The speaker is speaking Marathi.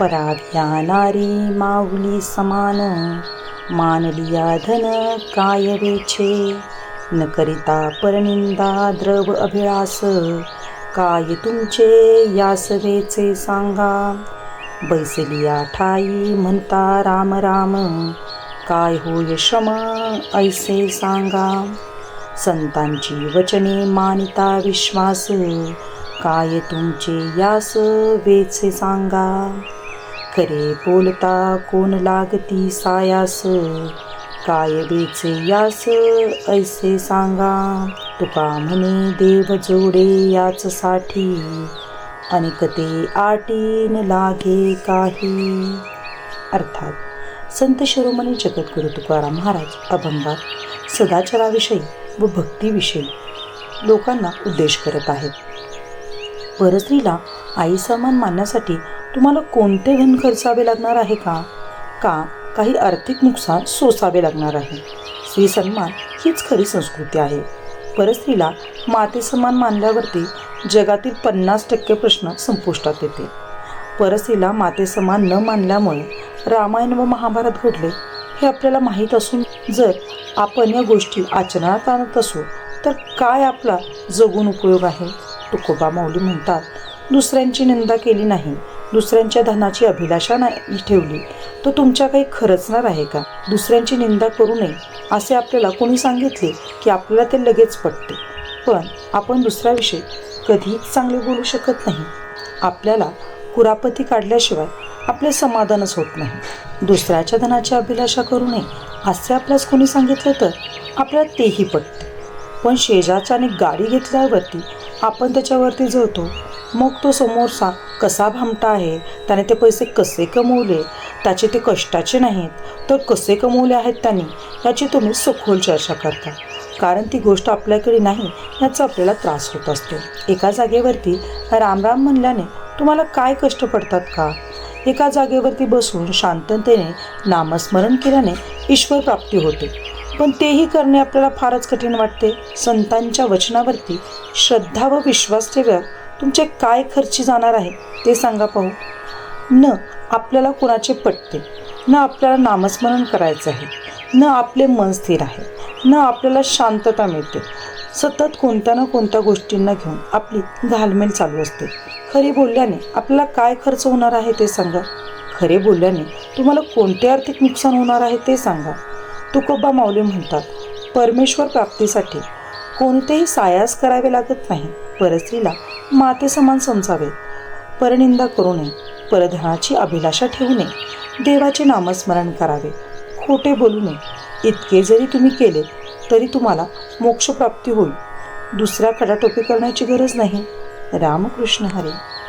पराघ्या नारी माऊली समान मानलिया धन काय वेछे न करिता परनिंदा द्रव अभिलास काय तुमचे यास वेचे सांगा? बैसलिया ठाई म्हणता राम राम काय होय श्रम ऐसे सांगा? संतांची वचने मानिता विश्वास काय तुमचे यास वेचे सांगा? खरे बोलता कोण लागती सायास? काय बेचे यास? ऐसे सांगा तुका म्हणे देव जोडे याच साठी अनेक ते आटीन लागे काही. अर्थात संत शिरोमणी जगद्गुरु तुकाराम महाराज अभंगात सदाचाराविषयी व भक्तीविषयी लोकांना उद्देश करत आहेत. परस्त्रीला आई समान मानण्यासाठी तुम्हाला कोणते धन खर्चावे लागणार आहे का? का काही आर्थिक नुकसान सोसावे लागणार आहे? स्त्री सन्मान हीच खरी संस्कृती आहे. परस्त्रीला माते मानल्यावरती जगातील पन्नास टक्के प्रश्न संपुष्टात येते. परस्त्रीला मातेसमान न मानल्यामुळे रामायण व महाभारत घडले हे आपल्याला माहीत असून जर आपण या गोष्टी आचरणात आणत असू तर काय आपला जगून उपयोग आहे? तुकोबा माऊली म्हणतात दुसऱ्यांची निंदा केली नाही दुसऱ्यांच्या धनाची अभिलाषा नाही ठेवली. तो तुमच्या काही खरचणार आहे का? दुसऱ्यांची निंदा करू नये असे आपल्याला कोणी सांगितले की आपल्याला ते लगेच पटते. पण आपण दुसऱ्याविषयी कधीच चांगले बोलू शकत नाही. आपल्याला कुरापती काढल्याशिवाय आपले समाधानच होत नाही. दुसऱ्याच्या धनाची अभिलाषा करू नये असे आपल्यास कोणी सांगितलं तर आपल्याला तेही पटते. पण शेजारच्याने गाडी घेतल्यावरती आपण त्याच्यावरती जळतो मग तो समोरचा कसा भामटा आहे? त्याने ते पैसे कसे कमवले? त्याचे ते कष्टाचे नाहीत. तर कसे कमवले आहेत त्यांनी? याची तुम्ही सखोल चर्चा करता. कारण ती गोष्ट आपल्याकडे नाही याचा आपल्याला त्रास होत असतो. एका जागेवरती राम राम म्हणल्याने तुम्हाला काय कष्ट पडतात का? एका जागेवरती बसून शांततेने नामस्मरण केल्याने ईश्वर प्राप्ती होते. पण तेही करणे आपल्याला फारच कठीण वाटते. संतांच्या वचनावरती श्रद्धा व विश्वास ठेव्या तुमचे काय खर्ची जाणार आहे ते सांगा पाहू. न आपल्याला कुणाचे पटते न आपल्याला नामस्मरण करायचं आहे न आपले मन स्थिर आहे न आपल्याला शांतता मिळते. सतत कोणत्या ना कोणत्या गोष्टींना घेऊन आपली घालमेल चालू असते. खरी बोलल्याने आपल्याला काय खर्च होणार आहे ते सांगा. खरे बोलल्याने तुम्हाला कोणते आर्थिक नुकसान होणार आहे ते सांगा. तुकोबा माऊली म्हणतात परमेश्वर प्राप्तीसाठी कोणतेही सायास करावे लागत नाही. परस्त्रीला मातेसमान समजावे. परनिंदा करू नये. परधनाची अभिलाषा ठेवू नये. देवाचे नामस्मरण करावे. खोटे बोलू नये. इतके जरी तुम्ही केले तरी तुम्हाला मोक्षप्राप्ती होईल. दुसऱ्या खडाटोपी करण्याची गरज नाही. रामकृष्ण हरे.